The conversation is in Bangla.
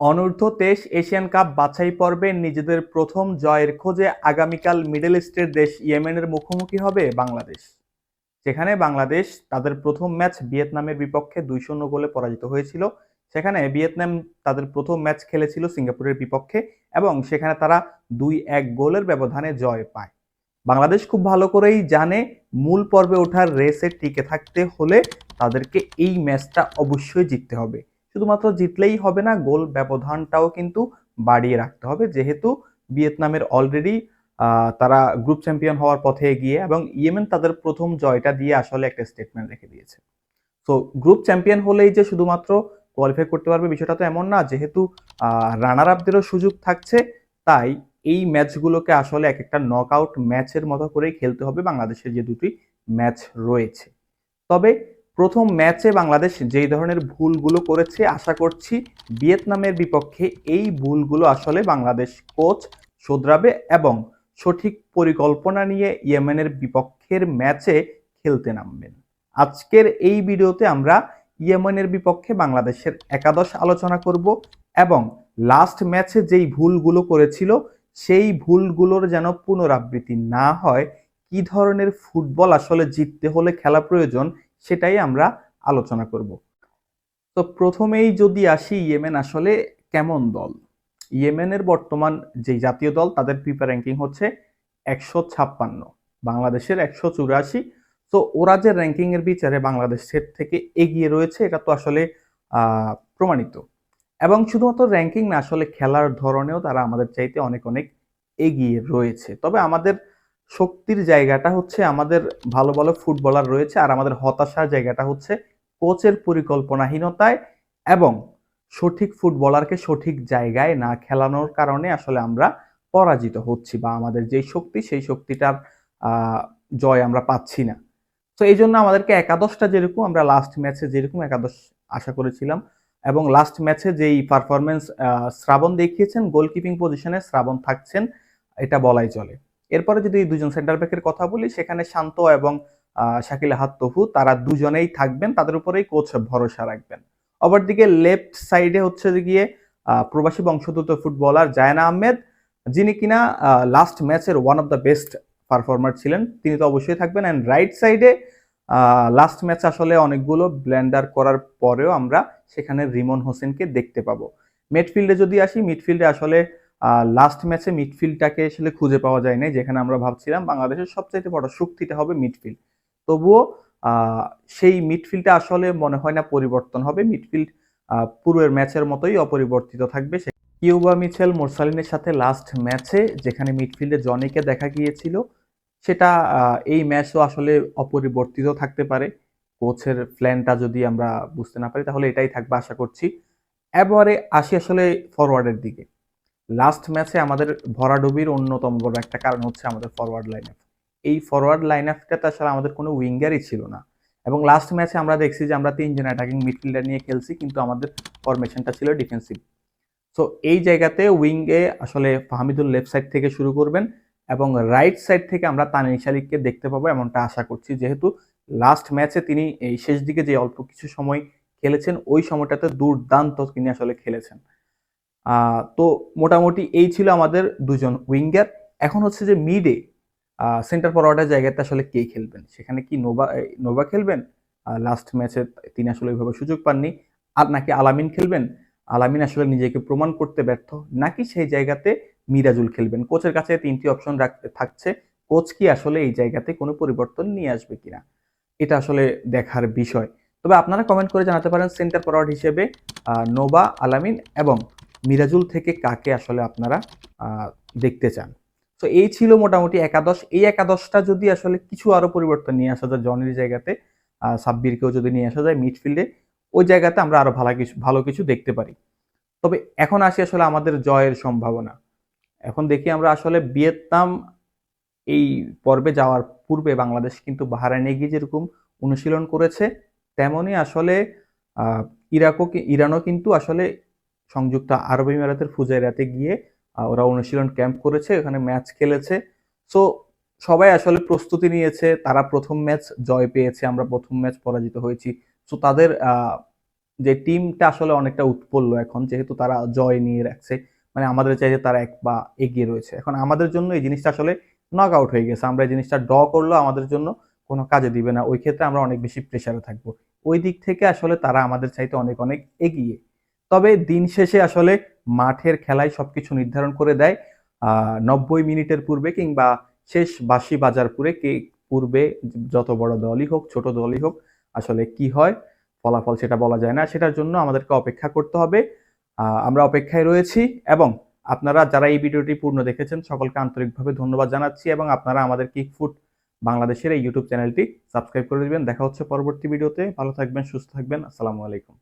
অনূর্ধ্ব তেইশ এশিয়ান কাপ বাছাই পর্বে নিজেদের প্রথম জয়ের খোঁজে আগামীকাল মিডল ইস্টের দেশ ইয়েমেনের মুখোমুখি হবে বাংলাদেশ। যেখানে বাংলাদেশ তাদের প্রথম ম্যাচ ভিয়েতনামের বিপক্ষে দুই শূন্য গোলে পরাজিত হয়েছিল। সেখানে ভিয়েতনাম তাদের প্রথম ম্যাচ খেলেছিল সিঙ্গাপুরের বিপক্ষে এবং সেখানে তারা দুই এক গোলের ব্যবধানে জয় পায়। বাংলাদেশ খুব ভালো করেই জানে মূল পর্বে ওঠার রেসে টিকে থাকতে হলে তাদেরকে এই ম্যাচটা অবশ্যই জিততে হবে। শুধুমাত্র জিতলেই হবে না, গোল ব্যবধানটাও কিন্তু বাড়িয়ে রাখতে হবে। যেহেতু ভিয়েতনামের অলরেডি তারা গ্রুপ চ্যাম্পিয়ন হওয়ার পথে এগিয়ে এবং ইয়েমেন তাদের প্রথম জয়টা দিয়ে আসলে একটা স্টেটমেন্ট রেখে দিয়েছে। তো গ্রুপ চ্যাম্পিয়ন হলেই যে শুধুমাত্র কোয়ালিফাই করতে পারবে বিষয়টা তো এমন না, যেহেতু রানার আপদেরও সুযোগ থাকছে, তাই এই ম্যাচগুলোকে আসলে এক একটা নক আউট ম্যাচের মতো করেই খেলতে হবে। বাংলাদেশের যে দুটি ম্যাচ রয়েছে। তবে প্রথম ম্যাচে বাংলাদেশ যেই ধরনের ভুলগুলো করেছে, আশা করছি ভিয়েতনামের বিপক্ষে এই ভুলগুলো আসলে বাংলাদেশ কোচ শোধরাবে এবং সঠিক পরিকল্পনা নিয়ে ইয়েমেনের বিপক্ষের ম্যাচে খেলতে নামবেন। আজকের এই ভিডিওতে আমরা ইয়েমেনের বিপক্ষে বাংলাদেশের একাদশ আলোচনা করব এবং লাস্ট ম্যাচে যেই ভুলগুলো করেছিল, সেই ভুলগুলোর যেন পুনরাবৃত্তি না হয়, কি ধরনের ফুটবল আসলে জিততে হলে খেলা প্রয়োজন সেটাই আমরা আলোচনা করব। তো প্রথমেই যদি আসি, ইয়েমেন আসলে কেমন দল? ইয়েমেনের বর্তমান যে জাতীয় দল, তাদের ফিফা র্যাঙ্কিং হচ্ছে একশো ছাপ্পান্ন, বাংলাদেশের একশো চুরাশি। তো ওরা যে র্যাঙ্কিং এর বিচারে বাংলাদেশের থেকে এগিয়ে রয়েছে, এটা তো আসলে প্রমাণিত। এবং শুধুমাত্র র্যাঙ্কিং না, আসলে খেলার ধরনেও তারা আমাদের চাইতে অনেক অনেক এগিয়ে রয়েছে। তবে আমাদের শক্তির জায়গাটা হচ্ছে আমাদের ভালো ভালো ফুটবলার রয়েছে আর আমাদের হতাশার জায়গাটা হচ্ছে কোচের পরিকল্পনাহীনতায় এবং সঠিক ফুটবলারকে সঠিক জায়গায় না খেলানোর কারণে আসলে আমরা পরাজিত হচ্ছি বা আমাদের যেই শক্তি, সেই শক্তিটার জয় আমরা পাচ্ছি না। তো এই জন্য আমাদেরকে একাদশটা যেরকম আমরা লাস্ট ম্যাচে যেরকম একাদশ আশা করেছিলাম এবং লাস্ট ম্যাচে যেই পারফরমেন্স শ্রাবণ দেখিয়েছেন গোলকিপিং পজিশনে শ্রাবণ থাকছেন, এটা বলাই চলে। এরপরে যদি দুজন সেন্টার ব্যাকের কথা বলি, সেখানে শান্ত এবং শাকিল আহাত তফু তারা দুজনেই থাকবেন, তাদের উপরেই কোচ ভরসা রাখবেন। অপরদিকে লেফট সাইডে হচ্ছে গিয়ে প্রবাসী বংশোদ্ভূত ফুটবলার জায়না আহমেদ, যিনি কিনা লাস্ট ম্যাচের one of the best performer ছিলেন। তিনি তো অবশ্যই থাকবেন। অ্যান্ড রাইট সাইডে লাস্ট ম্যাচ আসলে অনেকগুলো ব্ল্যান্ডার করার পরেও আমরা সেখানে রিমন হোসেনকে দেখতে পাবো। মিডফিল্ডে যদি আসি মিডফিল্ডে আসলে লাস্ট ম্যাচে মিডফিল্ডটাকে আসলে খুঁজে পাওয়া যায় নাই যেখানে আমরা ভাবছিলাম বাংলাদেশের সবচাইতে বড় শক্তিটা হবে মিডফিল্ড তবুও সেই মিডফিল্ডটা আসলে মনে হয় না পরিবর্তন হবে। মিডফিল্ড পূর্বের ম্যাচের মতোই অপরিবর্তিত থাকবে। সে কিউবা মিছেল মোরসালিনের সাথে লাস্ট ম্যাচে যেখানে মিডফিল্ডে জনিকে দেখা গিয়েছিল, সেটা এই ম্যাচও আসলে অপরিবর্তিত থাকতে পারে। কোচের প্ল্যানটা যদি আমরা বুঝতে না পারি, তাহলে এটাই থাকবে আশা করছি। এবারে আসি আসলে ফরওয়ার্ডের দিকে। লাস্ট ম্যাচে আমাদের ভরাডুবির অন্যতম বড় একটা কারণ হচ্ছে আমাদের ফরওয়ার্ড লাইন আপ এই ফরওয়ার্ড লাইন আপটা তাছাড়া আমাদের কোনো উইঙ্গারই ছিল না। এবং লাস্ট ম্যাচে আমরা দেখছি যে আমরা তিনজন অ্যাটাকিং মিডফিল্ডার নিয়ে খেলছি, কিন্তু আমাদের ফরমেশনটা ছিল ডিফেন্সিভ সো এই জায়গাতে উইঙ্গে আসলে ফাহমিদুল লেফট সাইড থেকে শুরু করবেন এবং রাইট সাইড থেকে আমরা তানিশ আলীকে দেখতে পাবো এমনটা আশা করছি। যেহেতু লাস্ট ম্যাচে তিনি এই শেষ দিকে যে অল্প কিছু সময় খেলেছেন, ওই সময়টাতে দুর্দান্ত তিনি আসলে খেলেছেন। তো মোটামুটি এই ছিল আমাদের দুজন উইঙ্গার। এখন হচ্ছে যে মিডে সেন্টার ফরওয়ার্ডের জায়গাতে আসলে কে খেলবেন? সেখানে কি নোভা নোভা খেলবেন? লাস্ট ম্যাচে তিনি আসলে ওইভাবে সুযোগ পাননি। আর নাকি আলামিন খেলবেন? আলামিন আসলে নিজেকে প্রমাণ করতে ব্যর্থ। নাকি সেই জায়গাতে মিরাজুল খেলবেন? কোচের কাছে তিনটি অপশন রাখতে থাকছে। কোচ কি আসলে এই জায়গাতে কোনো পরিবর্তন নিয়ে আসবে কিনা? এটা আসলে দেখার বিষয়। তবে আপনারা কমেন্ট করে জানাতে পারেন সেন্টার ফরওয়ার্ড হিসেবে নোবা আলামিন এবং মিরাজুল থেকে কাকে আসলে আপনারা দেখতে চান? তো এই ছিল মোটামুটি একাদশ। এই একাদশটা যদি আসলে কিছু আরও পরিবর্তন নিয়ে আসা যায়, জনের জায়গাতে সাব্বিরকেও যদি নিয়ে আসা যায় মিডফিল্ডে, ওই জায়গাতে আমরা আরও ভালো কিছু ভালো কিছু দেখতে পারি। তবে এখন আসি আসলে আমাদের জয়ের সম্ভাবনা। এখন দেখি আমরা আসলে ভিয়েতনাম এই পর্বে যাওয়ার পূর্বে বাংলাদেশ কিন্তু বাহারাইনে গিয়ে যেরকম অনুশীলন করেছে, তেমনই আসলে ইরাকও ইরানও কিন্তু আসলে সংযুক্ত আরব ইমারাতের ফুজাইরাতে গিয়ে ওরা অনুশীলন ক্যাম্প করেছে, ওখানে ম্যাচ খেলেছে। সো সবাই আসলে প্রস্তুতি নিয়েছে, তারা প্রথম ম্যাচ জয় পেয়েছে, আমরা প্রথম ম্যাচ পরাজিত হয়েছি। সো তাদের যে টিমটা আসলে অনেকটা উৎপল্ল এখন, যেহেতু তারা জয় নিয়ে রাখছে মানে আমাদের চাইতে তারা এক বা এগিয়ে রয়েছে। এখন আমাদের জন্য এই জিনিসটা আসলে নক আউট হয়ে গেছে, আমরা এই জিনিসটা ড্র করলেও আমাদের জন্য কোনো কাজে দিবে না। ওই ক্ষেত্রে আমরা অনেক বেশি প্রেশারে থাকব। ওই দিক থেকে আসলে তারা আমাদের চাইতে অনেক অনেক এগিয়ে। তবে দিন শেষে আসলে মাঠের খেলায় সবকিছু নির্ধারণ করে দেয়। নব্বই মিনিটের পূর্বে কিংবা শেষ বাসি বাজার পুরে কে, পূর্বে যত বড় দলই হোক, ছোট দলই হোক, আসলে কি হয়, ফলাফল সেটা বলা যায় না। সেটার জন্য আমাদেরকে অপেক্ষা করতে হবে। আমরা অপেক্ষায় রয়েছি এবং আপনারা যারা এই ভিডিওটি পূর্ণ দেখেছেন, সকলকে আন্তরিকভাবে ধন্যবাদ জানাচ্ছি এবং আপনারা আমাদের কিক ফুড বাংলাদেশের এই ইউটিউব চ্যানেলটি সাবস্ক্রাইব করে দিবেন। দেখা হচ্ছে পরবর্তী ভিডিওতে। ভালো থাকবেন, সুস্থ থাকবেন। আসসালামু আলাইকুম।